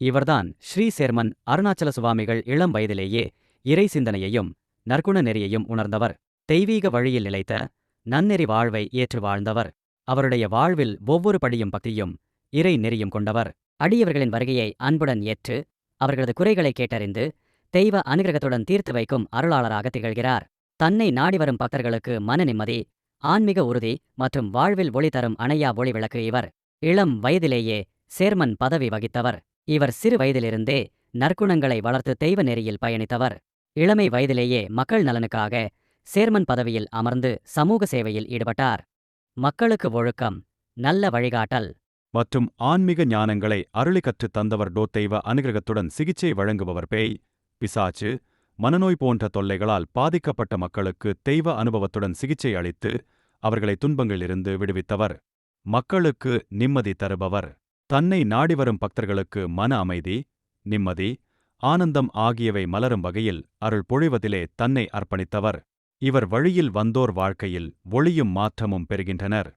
இவர்தான் ஸ்ரீ சேர்மன் அருணாச்சல சுவாமிகள் இளம் வயதிலேயே இறை சிந்தனையையும் நற்குண நெறியையும் உணர்ந்தவர். தெய்வீக வழியில் நிலைத்த நன்னெறி வாழ்வை ஏற்று வாழ்ந்தவர். அவருடைய வாழ்வில் ஒவ்வொரு படியும் பக்தியும் இறை நெறியும் கொண்டவர். அடியவர்களின் வருகையை அன்புடன் ஏற்று அவர்களது குறைகளை கேட்டறிந்து தெய்வ அனுகிரகத்துடன் தீர்த்து வைக்கும் அருளாளராக திகழ்கிறார். தன்னை நாடி வரும் பக்தர்களுக்கு மன நிம்மதி ஆன்மீக உறுதி மற்றும் வாழ்வில் ஒளி தரும் அணையா ஒளி விளக்கு இவர். இளம் வயதிலேயே சேர்மன் பதவி வகித்தவர். இவர் சிறு வயதிலிருந்தே நற்குணங்களை வளர்த்து தெய்வ நெறியில் பயணித்தவர். இளமை வயதிலேயே மக்கள் நலனுக்காக சேர்மன் பதவியில் அமர்ந்து சமூக சேவையில் ஈடுபட்டார். மக்களுக்கு ஒழுக்கம் நல்ல வழிகாட்டல். மற்றும் ஆன்மீக ஞானங்களை அருளி கற்றுத் தந்தவர் டோத்தெய்வ அனுகிரகத்துடன் சிகிச்சை வழங்குபவர் பேய் பிசாச்சு மனநோய் போன்ற தொல்லைகளால் பாதிக்கப்பட்ட மக்களுக்கு தெய்வ அனுபவத்துடன் சிகிச்சை அளித்து அவர்களை துன்பங்களிலிருந்து விடுவித்தவர். மக்களுக்கு நிம்மதி தருபவர். தன்னை நாடிவரும் பக்தர்களுக்கு மன அமைதி நிம்மதி ஆனந்தம் ஆகியவை மலரும் வகையில் அருள் பொழிவதிலே தன்னை அர்ப்பணித்தவர். இவர் வழியில் வந்தோர் வாழ்க்கையில் ஒளியும் மாற்றமும் பெறுகின்றனர்.